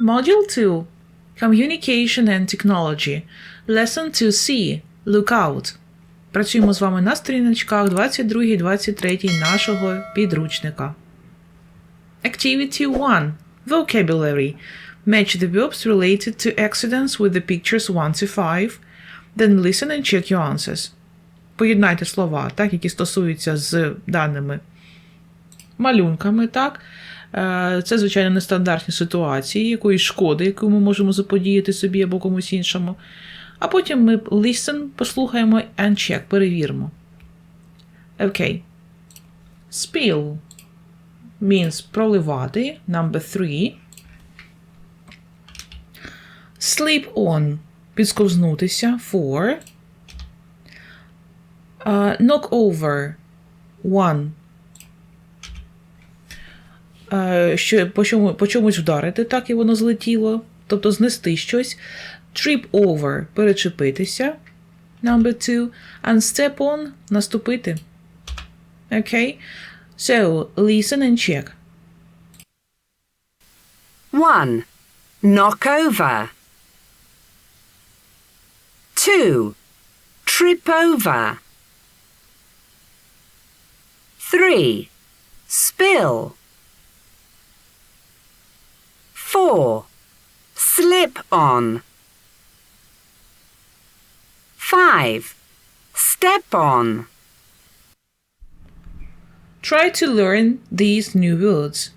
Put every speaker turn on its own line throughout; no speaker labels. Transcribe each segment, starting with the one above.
Module 2 Communication and Technology. Lesson 2C. Lookout. Працюємо з вами на сторіночках 22-23 нашого підручника. Activity 1. Vocabulary. Match the verbs related to accidents with the pictures 1 to 5. Then listen and check your answers. Поєднайте слова, так, які стосуються з даними малюнками, так. Е, це, звичайно, нестандартні ситуації, якоїсь шкоди, яку ми можемо заподіяти собі або комусь іншому. А потім ми listen послухаємо and check, перевіримо. Окей. Okay. Spill means проливати. Number 3. Sleep on. Підсковзнутися. 4. Uh, е, knock over. 1 що по, чому, по чомусь вдарити, так і воно злетіло, тобто знести щось. Trip over перечепитися. Number two. And step on наступити. Окей. So, listen and check.
1. Knock over. 2. Trip over. 3. Spill. 4. Slip on. 5. Step on.
Try to learn these new words.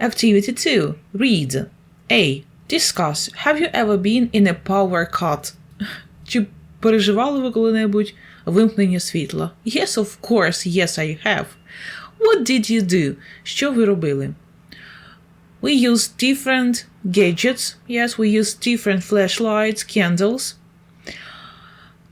Activity 2. Read. A. Discuss. Have you ever been in a power cut? Чи переживали ви коли-небудь вимкнення світла? Yes, of course, yes, I have. What did you do? Що ви робили? We use different gadgets. Yes, we use different flashlights, candles.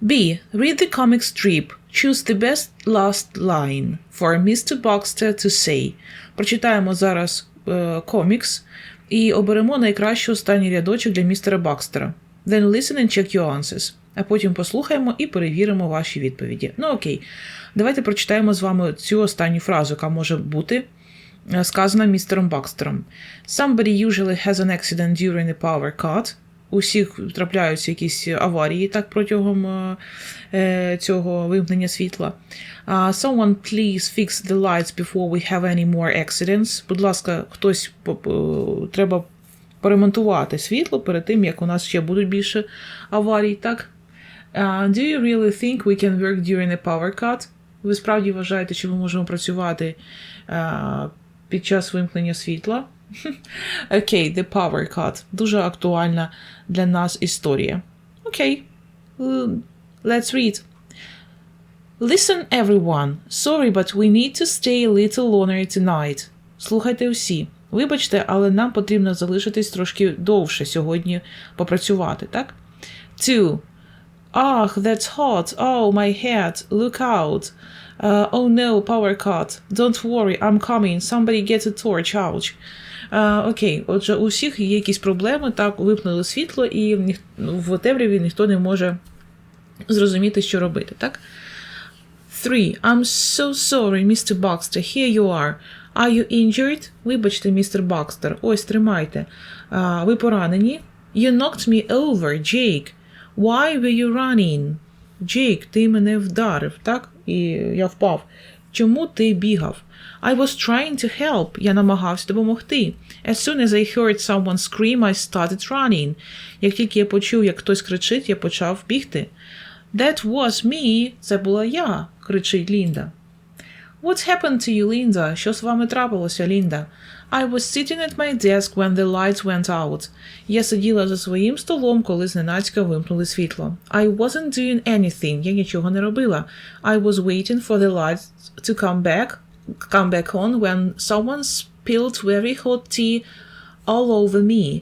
B. Read the comic strip. Choose the best last line for Mr. Baxter to say. Прочитаємо зараз е, комікс і оберемо найкращий останній рядочок для містера Бакстера. Then listen and check your answers. А потім послухаємо і перевіримо ваші відповіді. Ну окей, давайте прочитаємо з вами цю останню фразу, яка може бути сказана містером Бакстером. Somebody usually has an accident during a power cut. Усіх трапляються якісь аварії так протягом е, е, цього вимкнення світла. Uh, someone please fix the lights before we have any more accidents. Будь ласка, хтось треба поремонтувати світло перед тим, як у нас ще будуть більше аварій, так? Uh, do you really think we can work during a power cut? Ви справді вважаєте, що ми можемо працювати uh, під час вимкнення світла? Окей, the power cut. Дуже актуальна для нас історія. Окей, L- let's read. Listen, everyone. Sorry, but we need to stay a little longer tonight. Слухайте всі. Вибачте, але нам потрібно залишитись трошки довше сьогодні попрацювати, так? Two. Ах, that's hot. Oh, my head. Look out. Uh, oh no, power cut. Don't worry, I'm coming. Somebody get a torch. Ouch. Uh, окей, отже, у всіх є якісь проблеми, так, випнули світло, і в темряві ніхто не може зрозуміти, що робити, так? Three. I'm so sorry, Mr. Baxter. Here you are. Are you injured? Вибачте, містер Бакстер. Ось, тримайте. А, ви поранені? You knocked me over, Jake. Why were you running? Jake, ти мене вдарив, так? І я впав. Чому ти бігав? I was trying to help. Я намагався допомогти. As soon as I heard someone scream, I started running. Як тільки я почув, як хтось кричить, я почав бігти. That was me. Це була я, кричить Лінда. What's happened to you, Linda? Що з вами трапилося, Лінда? I was sitting at my desk when the lights went out. Я сиділа за своїм столом, коли зненацька вимкнули світло. I wasn't doing anything. Я нічого не робила. I was waiting for the lights to come back, come back on when someone spilled very hot tea all over me.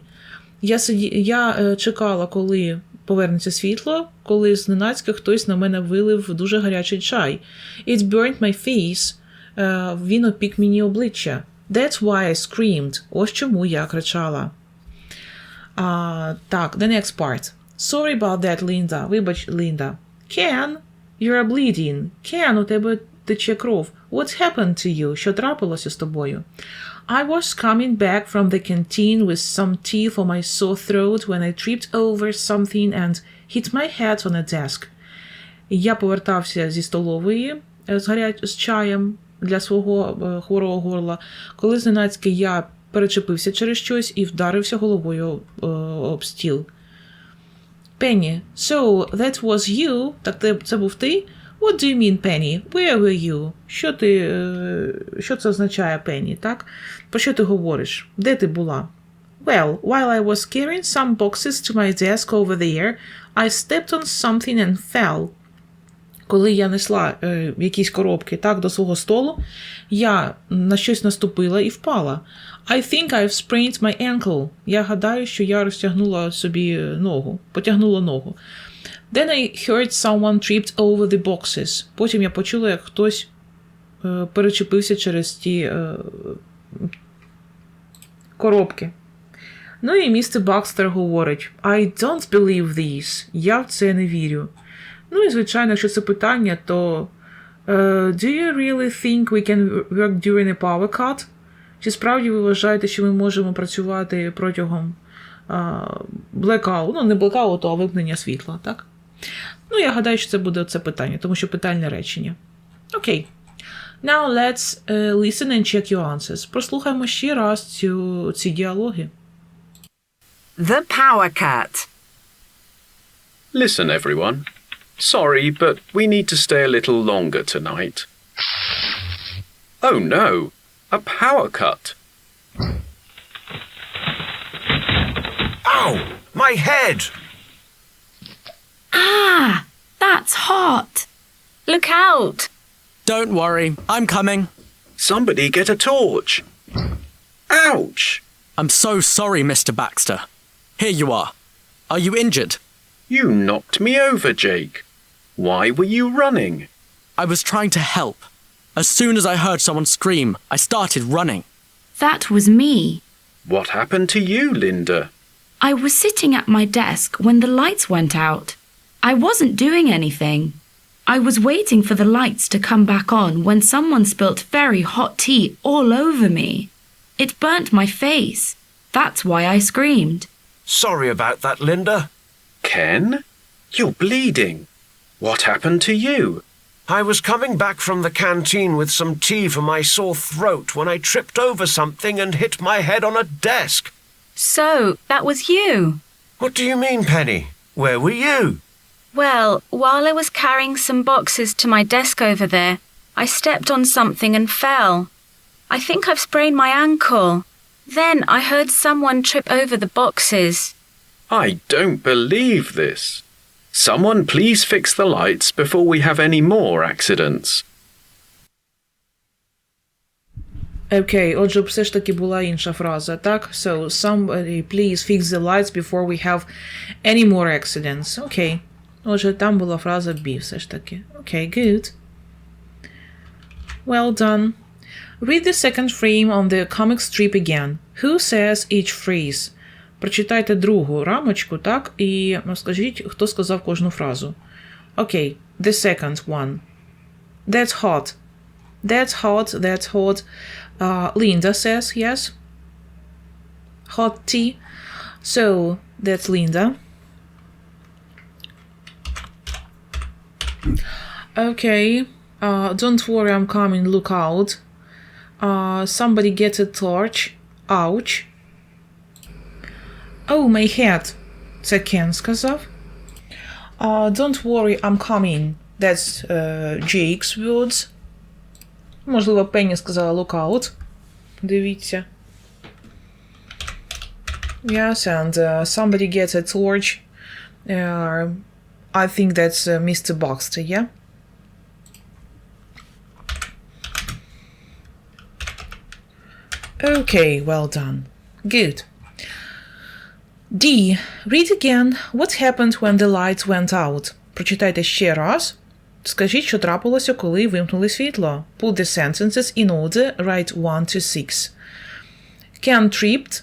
Я, сиді... я е, чекала, коли повернеться світло, коли зненацька хтось на мене вилив дуже гарячий чай. It burnt my face. Е, він опік мені обличчя. That's why I screamed. Ось чому я кричала. А, так, the next part. Sorry about that, Linda. Вибач, Лінда. Ken, you're bleeding. Ken, у тебе тече кров. What's happened to you? Що трапилося з тобою? I was coming back from the canteen with some tea for my sore throat when I tripped over something and hit my head on a desk. Я повертався зі столової е, з, гаря... з чаєм для свого е, хворого горла, коли зненацьки я перечепився через щось і вдарився головою е, об стіл. Penny, so that was you? Так це, був ти? What do you mean, Penny? Where were you? Що ти, е, що це означає, Penny, так? Про що ти говориш? Де ти була? Well, while I was carrying some boxes to my desk over there, I stepped on something and fell. Коли я несла е, якісь коробки так до свого столу, я на щось наступила і впала. I think I've sprained my ankle. Я гадаю, що я розтягнула собі ногу, потягнула ногу. Then I heard someone tripped over the boxes. Потім я почула, як хтось е, перечепився через ті е, коробки. Ну і містер Бакстер говорить: I don't believe this. Я в це не вірю. Ну і звичайно, якщо це питання, то е, Do you really think we can work during a power cut? Чи справді ви вважаєте, що ми можемо працювати протягом блекауту? Ну, не блекауту, а вимкнення світла, так? Ну, я гадаю, що це буде це питання, тому що питальне речення. Окей. Now let's uh, listen and check your answers. Прослухаємо ще раз цю, ці діалоги.
The power cut.
Listen, everyone. Sorry, but we need to stay a little longer tonight. Oh no, a power cut.
Ow! My head!
Ah, that's hot. Look out.
Don't worry, I'm coming.
Somebody get a torch. Ouch!
I'm so sorry, Mr. Baxter. Here you are. Are you injured?
You knocked me over, Jake. Why were you running?
I was trying to help. As soon as I heard someone scream, I started running.
That was me.
What happened to you, Linda?
I was sitting at my desk when the lights went out. I wasn't doing anything. I was waiting for the lights to come back on when someone spilt very hot tea all over me. It burnt my face. That's why I screamed.
Sorry about that, Linda.
Ken? You're bleeding. What happened to you?
I was coming back from the canteen with some tea for my sore throat when I tripped over something and hit my head on a desk.
So, that was you?
What do you mean, Penny? Where were you?
Well, while I was carrying some boxes to my desk over there, I stepped on something and fell. I think I've sprained my ankle. Then I heard someone trip over the boxes.
I don't believe this. Someone please fix the lights before we have any more accidents.
Окей, отже, все ж таки була інша фраза, так? So, somebody please fix the lights before we have any more accidents. Окей. Отже, там була фраза be все ж таки. Окей, good. Well done. Read the second frame on the comic strip again. Who says each phrase? Прочитайте другу рамочку, так? І скажіть, хто сказав кожну фразу. Окей, the second one. That's hot. That's hot, that's hot. Uh, Linda says yes. Hot tea. So that's Linda. Okay. Uh, don't worry, I'm coming. Look out. Uh, somebody get a torch. Ouch. Oh, my head. Це Кен сказав. Uh, don't worry, I'm coming. That's uh, Jake's words. Можливо, Пенні сказала look out. Дивіться. Yes, and uh, somebody gets a torch. Uh, I think that's uh, Mr. Baxter, yeah? Okay, well done. Good. D. Read again. What happened when the lights went out? Прочитайте ще раз. Скажіть, що трапилося, коли вимкнули світло. Put the sentences in order. Write 1 to 6. Ken tripped.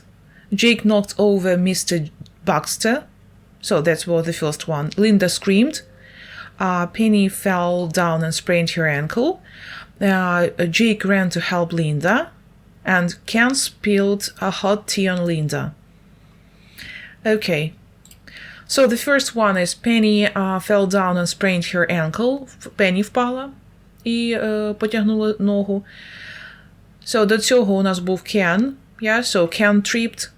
Jake knocked over Mr. Baxter. So that was the first one. Linda screamed. Uh, Penny fell down and sprained her ankle. Uh, Jake ran to help Linda. And Ken spilled a hot tea on Linda. Okay. So the first one is Penny uh, fell down and sprained her ankle. Penny впала і е, потягнула ногу. So до цього у нас був Ken. Yeah, so Ken tripped.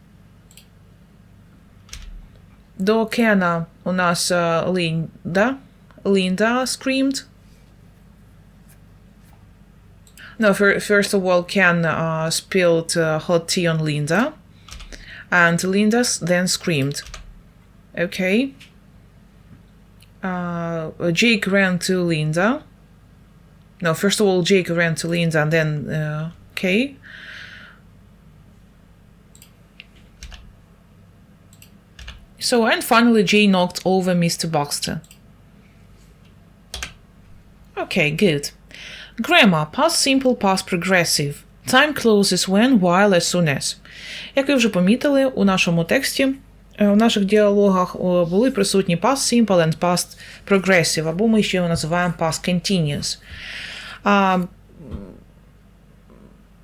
До Кена у нас е, Лінда. Linda screamed. No, fir- first of all, Ken uh, spilled uh, hot tea on Linda, and Linda then screamed. Okay. Uh, Jake ran to Linda. No, first of all, Jake ran to Linda, and then uh, okay. So, and finally, Jay knocked over Mr. Baxter. Okay, good. Grammar past simple, past progressive. Time closes when, while, as soon as. Як ви вже помітили, у нашому тексті, е, у наших діалогах були присутні past simple and past progressive, або ми ще його називаємо past continuous. А,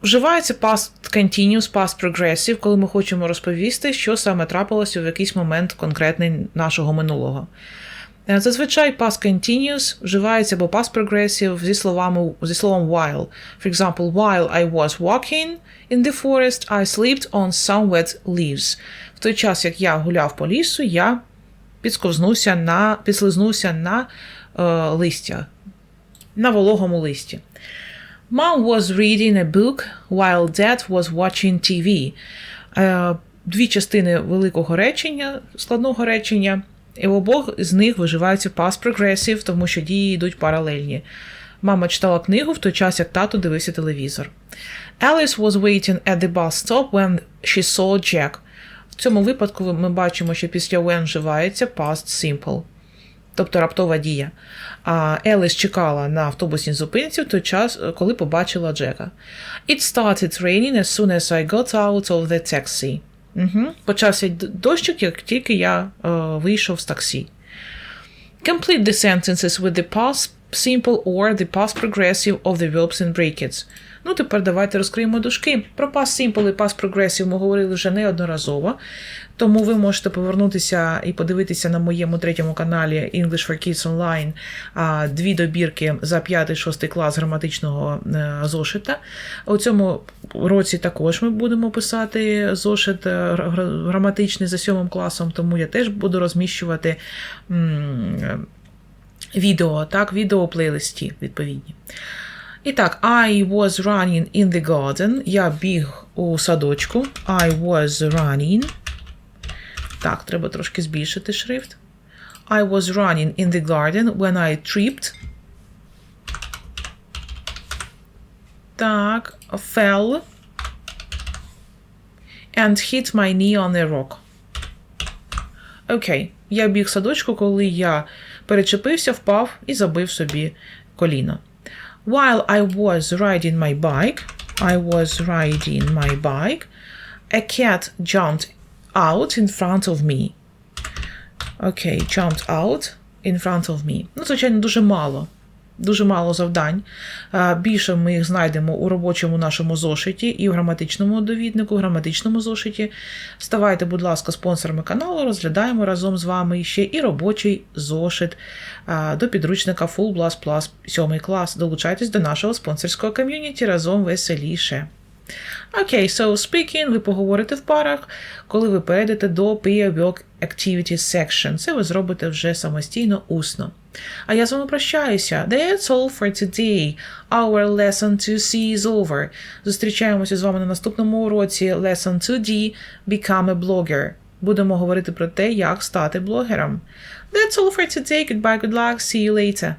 Вживається past continuous, past progressive, коли ми хочемо розповісти, що саме трапилося в якийсь момент конкретний нашого минулого. Е, Зазвичай past continuous вживається або past progressive зі словами зі словом while. For example, while I was walking in the forest, I slipped on some wet leaves. В той час, як я гуляв по лісу, я підсковзнувся на підслизнувся на е, листя, на вологому листі. Mom was reading a book while dad was watching TV. Е, Дві частини великого речення, складного речення, і в обох з них виживаються past progressive, тому що дії йдуть паралельні. Мама читала книгу в той час, як тато дивився телевізор. Alice was waiting at the bus stop when she saw Jack. В цьому випадку ми бачимо, що після when вживається past simple тобто раптова дія. А Еліс чекала на автобусній зупинці в той час, коли побачила Джека. It started raining as soon as I got out of the taxi. Угу. Почався дощик, як тільки я е, вийшов з таксі. Complete the sentences with the past simple or the past progressive of the verbs in brackets. Ну, тепер давайте розкриємо дужки. Про past simple і past progressive ми говорили вже неодноразово, тому ви можете повернутися і подивитися на моєму третьому каналі English for Kids Online дві добірки за 5-6 клас граматичного е, зошита. У цьому році також ми будемо писати зошит е, граматичний за 7 класом, тому я теж буду розміщувати. Відео, так, відео плейлисті відповідні. І так, I was running in the garden. Я біг у садочку. I was running. Так, треба трошки збільшити шрифт. I was running in the garden when I tripped. Так, fell and hit my knee on a rock. Окей, я біг в садочку, коли я перечепився, впав і забив собі коліно. While I was riding my bike, I was riding my bike, a cat jumped out in front of me. Окей, jumped out in front of me. Ну, звичайно, дуже мало. Дуже мало завдань. Більше ми їх знайдемо у робочому нашому зошиті і в граматичному довіднику, в граматичному зошиті. Ставайте, будь ласка, спонсорами каналу, розглядаємо разом з вами ще і робочий зошит до підручника Full Blast Plus 7 клас. Долучайтесь до нашого спонсорського ком'юніті разом веселіше. Окей, so speaking, ви поговорите в парах, коли ви перейдете до Peer Work Activities section. Це ви зробите вже самостійно усно. А я з вами прощаюся. That's all for today. Our lesson 2C is over. Зустрічаємося з вами на наступному уроці Lesson 2D Become a blogger. Будемо говорити про те, як стати блогером. That's all for today. Goodbye, good luck. See you later.